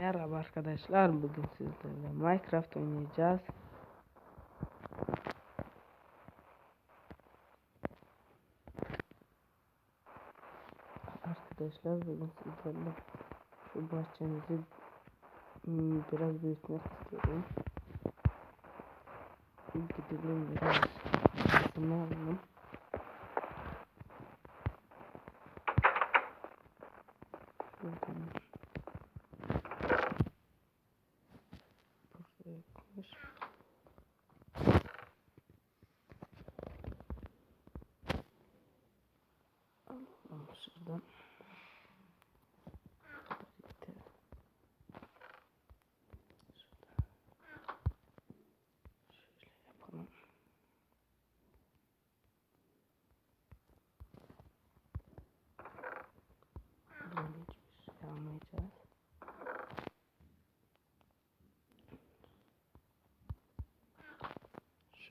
Merhaba arkadaşlar bugün sizlerle Minecraft oynayacağız. Arkadaşlar bugün sizlerle şu bahçemizi biraz büyütmek istiyorum. Gidelim biraz malzeme alalım.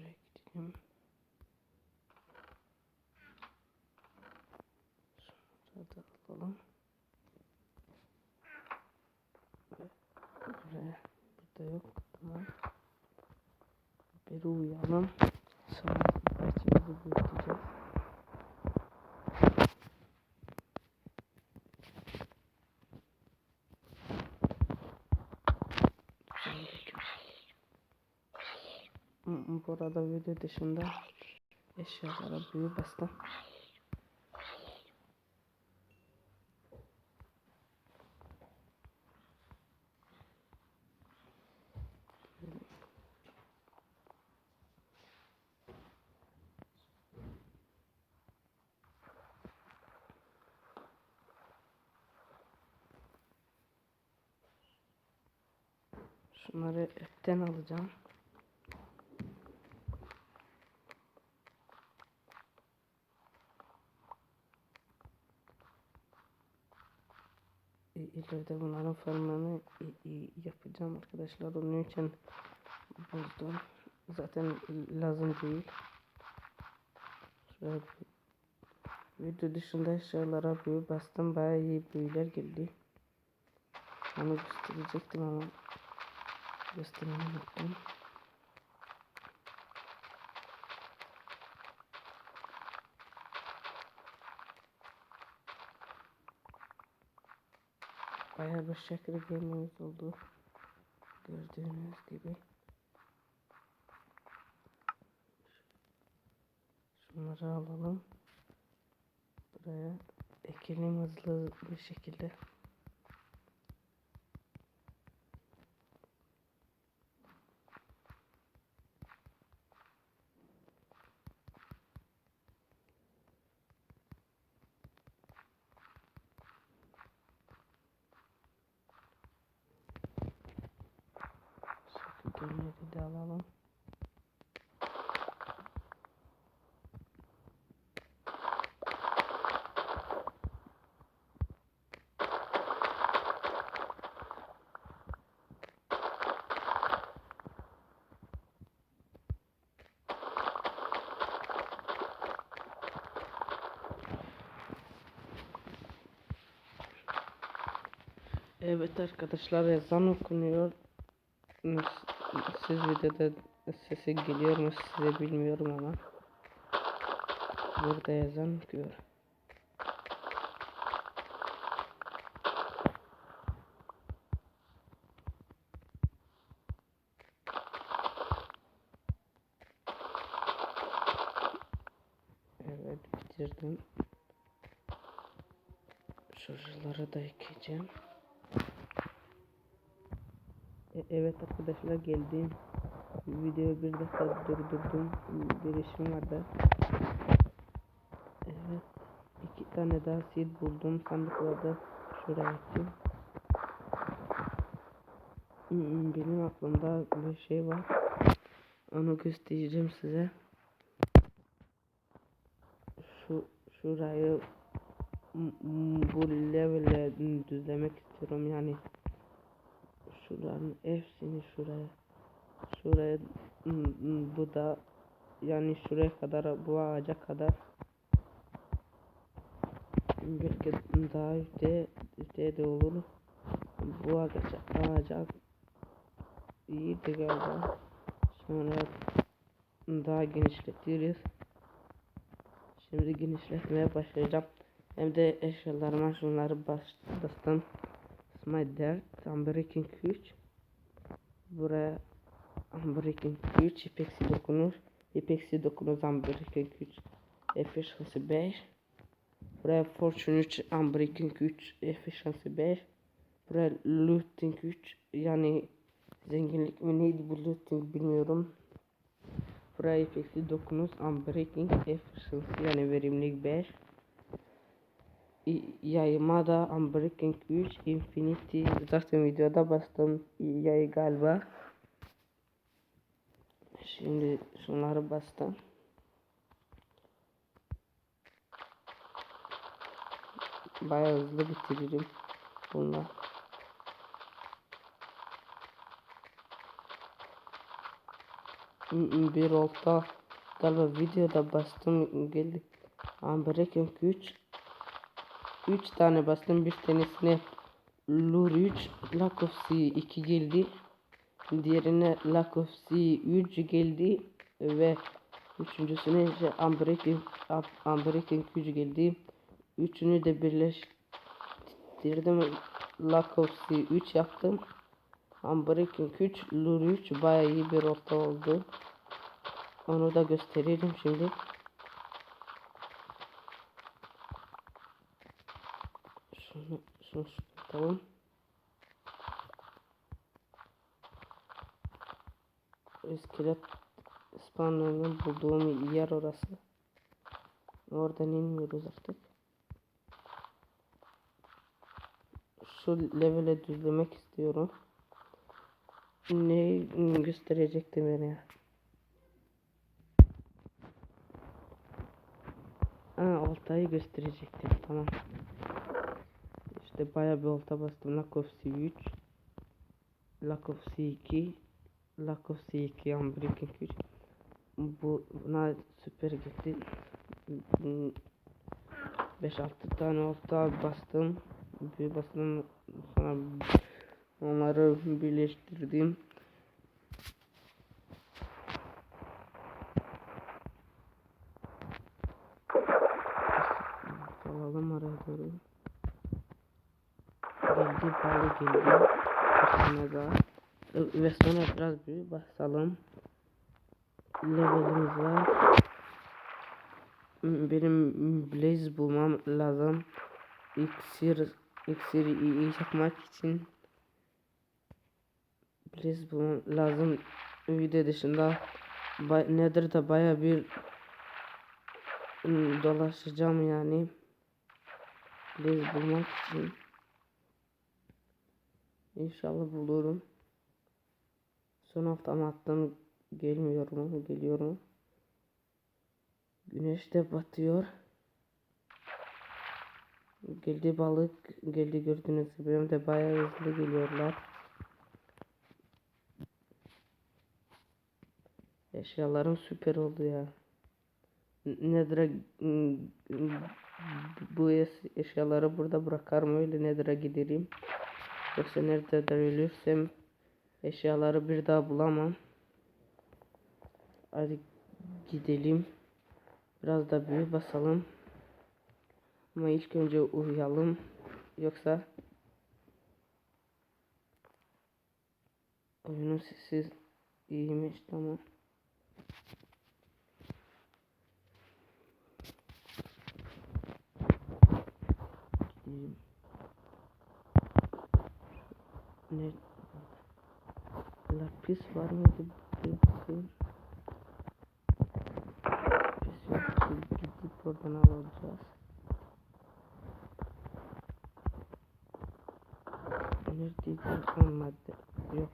Şuraya gidelim. Şunu da alalım. Buraya. Burada yok. Tamam. Bir uyuyalım. Sonra bahçemizi büyüteceğiz. Bu arada video dışında eşyalara büyü bastım. Şunları etten alacağım. İleride bunların i- yapacağım arkadaşlar. Onun için buldum. Zaten lazım değil. Şöyle video dışında eşyalara büyü bastım. Bayağı iyi büyüler geldi. Onu gösterecektim ama göstermeyi. Bayağı bir şekilde gemiğimiz oldu. Gördüğünüz gibi. Şunları alalım. Buraya ekelim hızlı bir şekilde. Şekilleri de alalım. Evet arkadaşlar ezan okunuyor. Siz videoda sesi geliyor mu size bilmiyorum ama burada ezan okuyor. Evet bitirdim. Şuraları da ekeceğim. Evet arkadaşlar geldim. Videoyu bir dakika durdurdum. Bir işim vardı. Evet. iki tane daha seed buldum. Sandıklarda şuraya ettim. Hmm, Benim aklımda bir şey var. Onu göstereceğim size. Şu şurayı bu levele düzlemek istiyorum yani şuranın hepsini şuraya şuraya m- m- bu da yani şuraya kadar bu ağaca kadar belki daha üstte üstte de olur bu ağaç, ağaca iyiydi galiba. Sonra daha genişletiriz. Şimdi genişletmeye başlayacağım. Hem de eşyalarıma şunları bas, bastım. Smider, Unbreaking 3. Buraya Unbreaking 3, ipeksi dokunuş. İpeksi dokunuş Unbreaking 3. Efficiency 5. Buraya Fortune 3, Unbreaking 3, Efficiency 5. Buraya Looting 3, yani zenginlik mi neydi bu looting bilmiyorum. Buraya ipeksi dokunuş Unbreaking Efficiency yani verimlilik 5 yayıma da Unbreaking 3 Infinity zaten videoda bastım yayı galiba. Şimdi şunları bastım. Bayağı hızlı bitiririm bunlar. Bir olta galiba videoda bastım geldi. Unbreaking 3 3 tane bastım bir tanesine Lure 3 Lack of Sea 2 geldi. Diğerine Lack of Sea 3 geldi ve üçüncüsüne ise Unbreaking, Unbreaking 3 geldi. Üçünü de birleştirdim Lack of Sea 3 yaptım. Unbreaking 3 Lure 3 baya iyi bir orta oldu. Onu da gösteririm şimdi Şunu tutalım. İskelet spawnlarını bulduğum yer orası. Oradan inmiyoruz artık. Şu levele düzlemek istiyorum. Ne gösterecektim beni ya. Ha oltayı gösterecektim tamam. İşte baya bir olta bastım. Lack of C3 Lack of C2 Lack of C2 Unbreaking 3 Bu buna süper gitti. 5-6 tane olta bastım. Bir bastım sonra onları birleştirdim. Salalım araya doğru geldi pahalı geldi bir tane daha ve sonra biraz bir basalım. Levelimiz var. Benim blaze bulmam lazım. İksir iksir iyi yapmak için blaze bulmam lazım. Video dışında nedir de baya bir dolaşacağım yani. Blaze bulmak için İnşallah bulurum. Son haftam attım gelmiyor mu? Geliyor mu? Güneş de batıyor. Geldi balık. Geldi gördüğünüz gibi hem de bayağı hızlı geliyorlar. Eşyalarım süper oldu ya. Nedir'e bu eşyaları burada bırakarım öyle Nedir'e giderim. Yoksa nerede de ölürsem eşyaları bir daha bulamam. Hadi gidelim. Biraz da büyü basalım. Ama ilk önce uyuyalım. Yoksa oyunun sesi iyiymiş tamam. Gideyim. Ne? Lapis var mıydı? Bir bakayım. Lapis yok. Şimdi gidip oradan alacağız. Neredeydi? Son madde. Yok.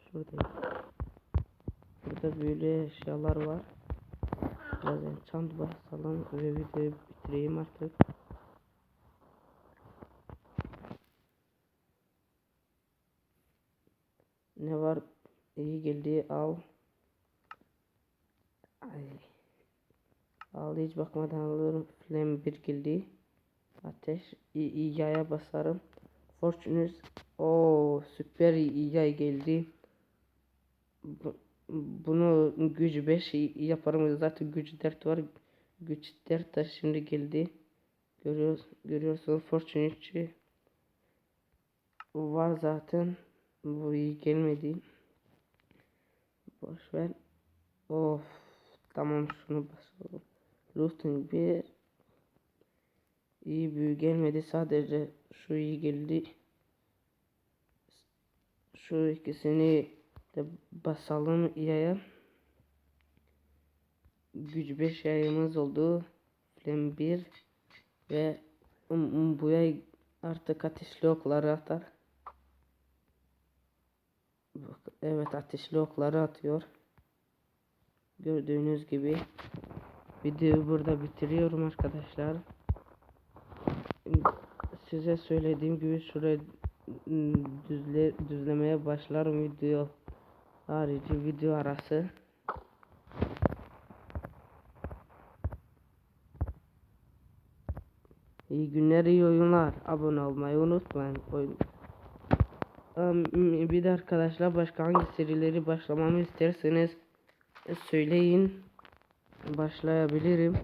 Şuradayım. Burada böyle eşyalar var. Biraz enchant basalım ve videoyu bitireyim artık. Ne var? İyi geldi al. Ay. Al hiç bakmadan alırım. Flame bir geldi. Ateş. İyi, yaya basarım. Fortunes. O süper yay geldi. Bu- Bunu güç 5 yaparım. Zaten güç 4 var. Güç 4 da şimdi geldi. Görüyoruz, görüyorsunuz Fortune 3'ü var zaten. Bu iyi gelmedi. Boş ver. Of. Tamam şunu basalım. Looting bir iyi büyü gelmedi. Sadece şu iyi geldi. Şu ikisini de basalım yaya. Güç 5 yayımız oldu. Flame 1 ve um, um, bu yay artık ateşli okları atar. Evet ateşli okları atıyor. Gördüğünüz gibi videoyu burada bitiriyorum arkadaşlar. Size söylediğim gibi şuraya ım, düzle, düzlemeye başlarım video harici video arası. İyi günler, iyi oyunlar. Abone olmayı unutmayın. Oyun... Bir de arkadaşlar başka hangi serileri başlamamı isterseniz söyleyin. Başlayabilirim.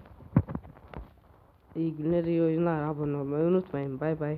İyi günler, iyi oyunlar. Abone olmayı unutmayın. Bay bay.